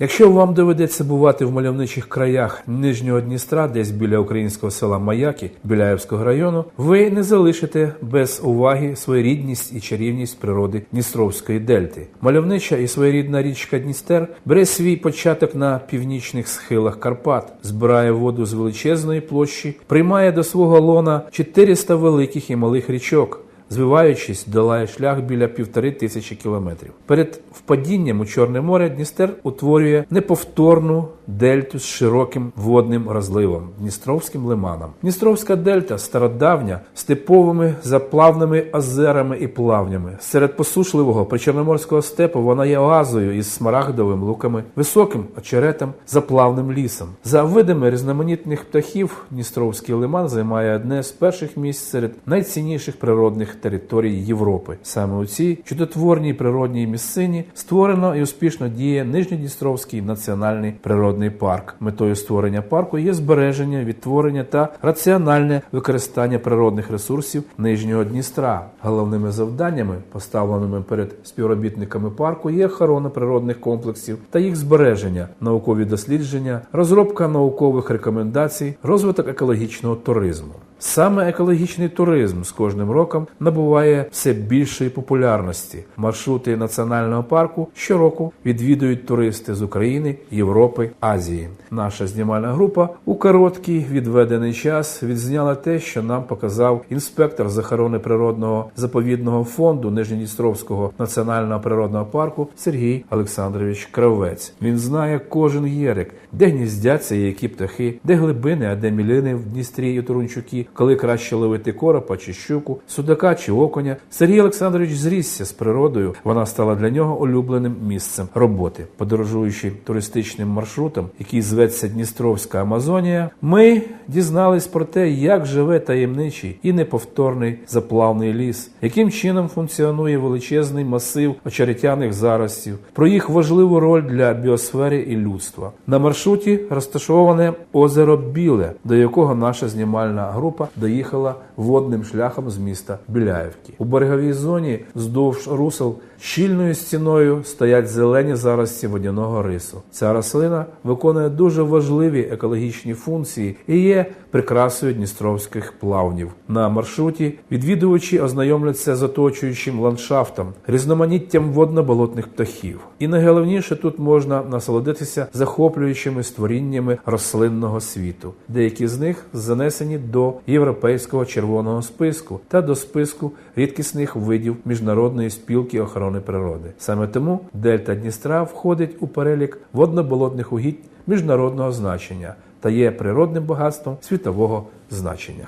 Якщо вам доведеться бувати в мальовничих краях Нижнього Дністра, десь біля українського села Маяки Біляєвського району, ви не залишите без уваги своєрідність і чарівність природи Дністровської дельти. Мальовнича і своєрідна річка Дністер бере свій початок на північних схилах Карпат, збирає воду з величезної площі, приймає до свого лона 400 великих і малих річок. Звиваючись, долає шлях біля півтори тисячі кілометрів. Перед впадінням у Чорне море Дністер утворює неповторну дельту з широким водним розливом Дністровським лиманом. Дністровська дельта стародавня з типовими заплавними озерами і плавнями. Серед посушливого причорноморського степу вона є оазою із смарагдовим луками, високим очеретом, заплавним лісом. За видами різноманітних птахів Дністровський лиман займає одне з перших місць серед найцінніших природних територій Європи. Саме у цій чудотворній природній місцині створено і успішно діє Нижньодністровський національний природний парк. Метою створення парку є збереження, відтворення та раціональне використання природних ресурсів Нижнього Дністра. Головними завданнями, поставленими перед співробітниками парку, є охорона природних комплексів та їх збереження, наукові дослідження, розробка наукових рекомендацій, розвиток екологічного туризму. Саме екологічний туризм з кожним роком набуває все більшої популярності. Маршрути національного парку щороку відвідують туристи з України, Європи, Азії. Наша знімальна група у короткий відведений час відзняла те, що нам показав інспектор з охорони природного заповідного фонду Нижньодністровського національного природного парку Сергій Олександрович Кравець. Він знає кожен єрик, де гніздяться і які птахи, де глибини, а де мілини в Дністрі і Турунчукі, коли краще ловити коропа чи щуку, судака чи оконя. Сергій Олександрович зрісся з природою. Вона стала для нього улюбленим місцем роботи. Подорожуючи туристичним маршрутом, який зветься Дністровська Амазонія, ми дізнались про те, як живе таємничий і неповторний заплавний ліс, яким чином функціонує величезний масив очеретяних заростів, про їх важливу роль для біосфери і людства. На маршруті розташоване озеро Біле, до якого наша знімальна група доїхала водним шляхом з міста Біляєвки. У береговій зоні вздовж русел щільною стіною стоять зелені зарості водяного рису. Ця рослина виконує дуже важливі екологічні функції і є прикрасою дністровських плавнів. На маршруті відвідувачі ознайомляться з оточуючим ландшафтом, різноманіттям водно-болотних птахів. І найголовніше тут можна насолодитися захоплюючими створіннями рослинного світу. Деякі з них занесені до європейського червоного списку та до списку рідкісних видів міжнародної спілки охорони природи. Саме тому дельта Дністра входить у перелік водно-болотних угідь міжнародного значення та є природним багатством світового значення.